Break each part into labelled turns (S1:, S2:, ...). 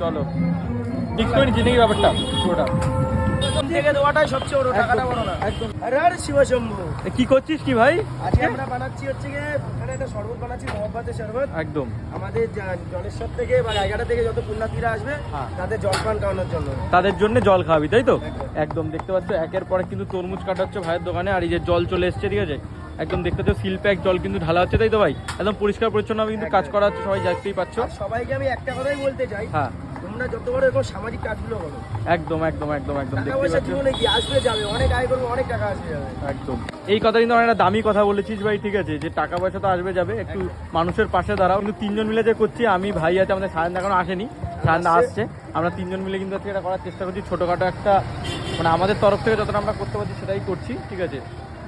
S1: চলো ঠিক করে নিচ্ছি নাকি ব্যাপারটা পুরোটা। কি করছিস কি ভাই?
S2: আমরা বানাচ্ছি হচ্ছে একটা শরবত বানাচ্ছি মহব্বতের শরবত।
S1: একদম।
S2: আমাদের জলেশ্বর থেকে বা থেকে যত পুণ্যার্থীরা আসবে
S1: হ্যাঁ।
S2: তাদের জলপান খাওয়ানোর জন্য।
S1: তাদের জন্য জল খাওয়াবি তাই তো?
S2: একদম।
S1: একদম দেখতে পাচ্ছ একের পরে কিন্তু তরমুজ কাটা হচ্ছে ভাইয়ের দোকানে আর এই যে জল চলে এসছে ঠিক আছে? একদম দেখতে পাচ্ছ সিল প্যাক জল কিন্তু ঢালা হচ্ছে তাই তো ভাই? একদম পরিষ্কার পরিচ্ছন্ন কিন্তু কাজ করা হচ্ছে সবাই দেখতেই পাচ্ছ।
S2: সবাইকে আমি একটা কথাই বলতে চাই
S1: হ্যাঁ।
S2: তোমরা যত বড় এরকম সামাজিক কাজগুলো করো
S1: একদম একদম একদম একদম
S2: টাকা
S1: দেখতে
S2: পয়সা
S1: পাচ্ছ।
S2: জীবনে কি আসবে যাবে অনেক আয় করব অনেক টাকা আসবে যাবে।
S1: একদম। এই কথা কিন্তু অনেকটা দামি কথা বলেছিস ভাই ঠিক আছে? যে টাকা পয়সা তো আসবে যাবে একটু মানুষের পাশে দাঁড়াও। কিন্তু তিনজন মিলে যে করছি আমি ভাই আছে আমাদের সায়ন এখনও আসেনি। সায়ন
S2: আসছে।
S1: আসছে। আমরা তিনজন মিলে কিন্তু আজকে এটা করার চেষ্টা করছি। ছোটোখাটো একটা মানে আমাদের তরফ থেকে যতটা আমরা করতে পারছি সেটাই করছি ঠিক আছে?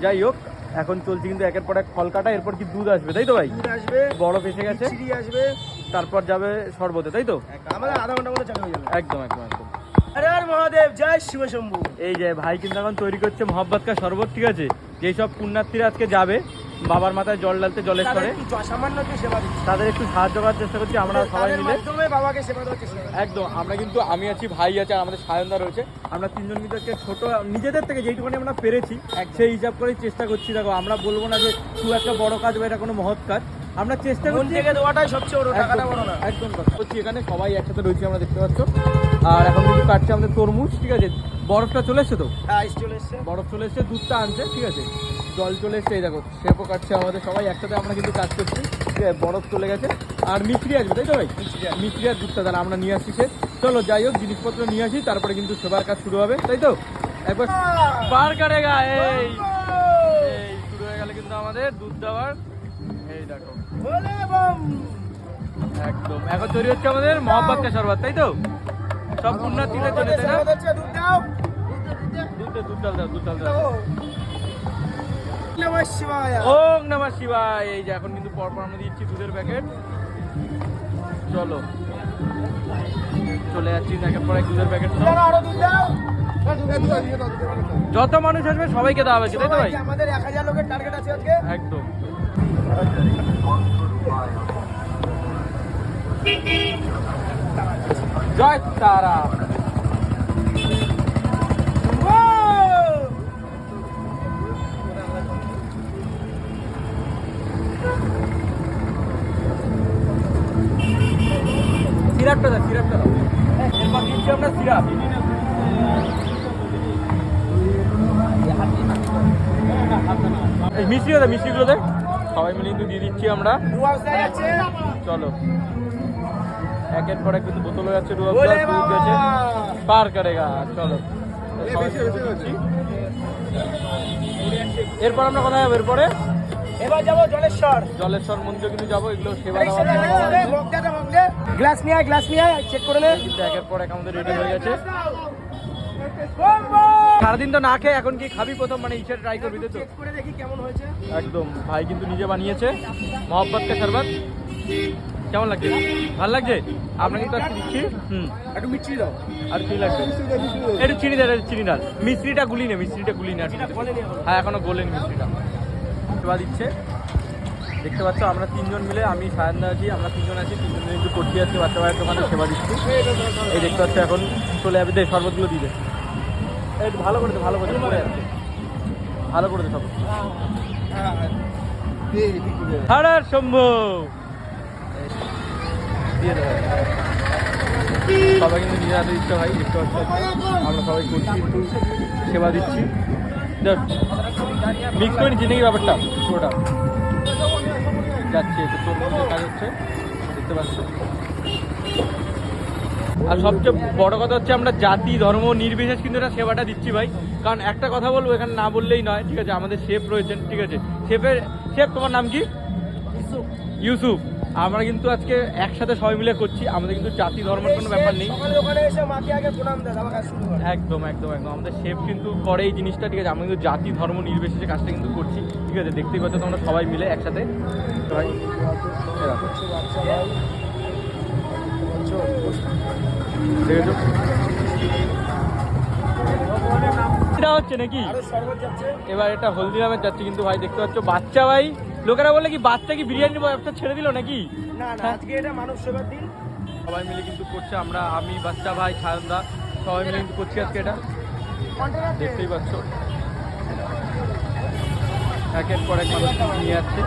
S1: যাই হোক এখন চলছে কিন্তু একের পর এক ফল কাটা এরপর কি দুধ আসবে তাই তো ভাই?
S2: দুধ আসবে
S1: বরফ এসে গেছে।
S2: আসবে।
S1: তারপর যাবে শরবতে তাই তো?
S2: আমাদের আধা ঘণ্টা মধ্যে চালু হয়ে যাবে।
S1: একদম একদম একদম।
S2: আরে আর মহাদেব জয় শিবশম্ভু
S1: এই যে ভাই কিন্তু এখন তৈরি করছে মহব্বত কা শরবত ঠিক আছে? যেই সব পুণ্যার্থীরা আজকে যাবে বাবার মাথায় জল ডালতে জলের স্তরে।
S2: একটু সামান্য সেবা
S1: তাদের একটু সাহায্য করার চেষ্টা করছি আমরা সবাই মিলে।
S2: বাবাকে সেবা দেওয়ার চেষ্টা
S1: একদম আমরা কিন্তু আমি আছি ভাই আছে আর আমাদের সায়নদা রয়েছে। আমরা তিনজন কিন্তু ছোট নিজেদের থেকে যেইটুখানি আমরা পেরেছি সেই হিসাব করে চেষ্টা করছি। দেখো আমরা বলব না যে খুব একটা বড় কাজ বা এটা কোনো মহৎ কাজ। আমরা চেষ্টা করছি
S2: থেকে দেওয়াটাই সবচেয়ে বড় টাকাটা বড় না।
S1: একদম কথা বলছি এখানে সবাই একসাথে রয়েছি আমরা দেখতে পাচ্ছ। আর এখন কিন্তু কাটছে আমাদের তরমুজ ঠিক আছে? বরফটা চলে এসছে তো?
S2: হ্যাঁ চলে এসছে।
S1: বরফ চলে এসছে দুধটা আনছে ঠিক আছে? জল চলে এসছে এই দেখো শেপও কাটছে আমাদের সবাই একসাথে আমরা কিন্তু কাজ করছি বরফ চলে গেছে আর মিস্ত্রি আসবে তাই তো ভাই মিস্ত্রি আর দুধটা তাহলে আমরা নিয়ে আসছি সে চলো যাই হোক জিনিসপত্র নিয়ে আসি তারপরে কিন্তু সেবার কাজ শুরু হবে তাই তো একবার বার কাটেগা এই এই শুরু হয়ে গেলে কিন্তু আমাদের দুধ দেওয়ার এই দেখো একদম এখন তৈরি হচ্ছে আমাদের মহাব্বাত শরবত তাই তো সব পুণ্যার্থীদের জন্য তাই না
S2: দুধ দাও
S1: দুধ দুধ দাও দুধ দাও
S2: শিবায়
S1: ওম নমঃ শিবায়। এই যে এখন কিন্তু পরপর আমরা দিচ্ছি দুধের প্যাকেট। চলো। চলে যাচ্ছি একের পর এক দুধের প্যাকেট
S2: আরও দুধ দাও।
S1: যত মানুষ আসবে সবাইকে দেওয়া হয়েছে তাই তো ভাই?
S2: আমাদের এক হাজার লোকের টার্গেট আছে আজকে।
S1: একদম। জয় তারা। সিরাপটা দাও সিরাপটা দাও। এরপর দিচ্ছি আমরা সিরাপ এই মিষ্টিগুলো দে মিষ্টিগুলো দে। সবাই মিলে কিন্তু দিয়ে দিচ্ছি আমরা। চলো। একের পর এক কিন্তু বোতল হয়ে যাচ্ছে পার করেগা চলো। এরপর আমরা কোথায় যাব এরপরে?
S2: এবার যাব জলেশ্বর।
S1: জলেশ্বর মন্দির কিন্তু যাব এগুলো সেবা দেওয়ার
S2: গ্লাস নিয়ে আয় গ্লাস নিয়ে আয় চেক করে নে।
S1: কিন্তু একের পর এক আমাদের রেডি হয়ে গেছে। সারাদিন তো না খেয়ে এখন কি খাবি প্রথম? মানে ইচ্ছা ট্রাই করবি তো।
S2: চেক করে দেখি কেমন হয়েছে।
S1: একদম। ভাই কিন্তু নিজে বানিয়েছে। মহব্বত কা শরবত? কেমন লাগছে? ভালো লাগছে? আমরা তো আজকে দিচ্ছি। হুম।
S2: একটু মিষ্টি দাও।
S1: আর কি লাগবে? একটু চিনি একটু চিনি ডাল মিস্ত্রিটা গুলি নে মিস্ত্রিটা গুলি না। হ্যাঁ এখনও গোলেন মিস্ত্রিটা সেবা দিচ্ছে। দেখতে পাচ্ছ, আমরা তিনজন মিলে, আমি সায়ন্দা আছি, আমরা তিনজন আছি, তিনজন মিলে একটু করতে যাচ্ছি বাচ্চা ভাইয়ের দোকানে সেবা দিচ্ছি। এই দেখতে পাচ্ছ, এখন চলে যাবে দে শরবতগুলো দিয়ে দে। এই ভালো করে ভালো করে পড়ে যাচ্ছে ভালো করে দে সব। হারার সম্ভব সবাই কিন্তু নিজের হাতে দিচ্ছে ভাই, দেখতে পাচ্ছি, আমরা সবাই করছি, একটু সেবা দিচ্ছি। মিক্স করে নিচ্ছি নাকি ব্যাপারটা? পুরোটা। যাচ্ছে, একটু তরমুজের কাজ হচ্ছে। দেখতে পাচ্ছ? আর সবচেয়ে বড় কথা হচ্ছে, আমরা জাতি, ধর্ম, নির্বিশেষ কিন্তু এটা সেবাটা দিচ্ছি ভাই। কারণ একটা কথা বলব, এখানে না বললেই নয়। ঠিক আছে, আমাদের শেফ রয়েছেন, ঠিক আছে। শেফের শেফ, তোমার নাম কি? ইউসুফ। আমরা কিন্তু আজকে একসাথে সবাই মিলে করছি। আমাদের কিন্তু জাতি ধর্মের কোনো ব্যাপার নেই। একদম একদম একদম। আমাদের শেফ কিন্তু করে এই জিনিসটা ঠিক আছে? আমরা কিন্তু জাতি ধর্ম নির্বিশেষে কাজটা কিন্তু করছি ঠিক আছে? দেখতেই পাচ্ছ তোমরা সবাই মিলে একসাথে। সবাই এরকম। এটা হচ্ছে নাকি? এবার এটা হলদিরামের যাচ্ছে কিন্তু ভাই দেখতে পাচ্ছ? বাচ্চা ভাই লোকেরা বলে কি বাচ্চা কি বিরিয়ানি ব্যবসা ছেড়ে দিল নাকি?
S2: না না আজকে এটা মানব সেবার দিন।
S1: সবাই মিলে কিন্তু করছে আমরা আমি বাচ্চা ভাই সায়নদা সবাই মিলে কিন্তু করছি আজকে এটা। দেখতেই পাচ্ছ। একের পর এক মানুষ নিয়ে যাচ্ছে।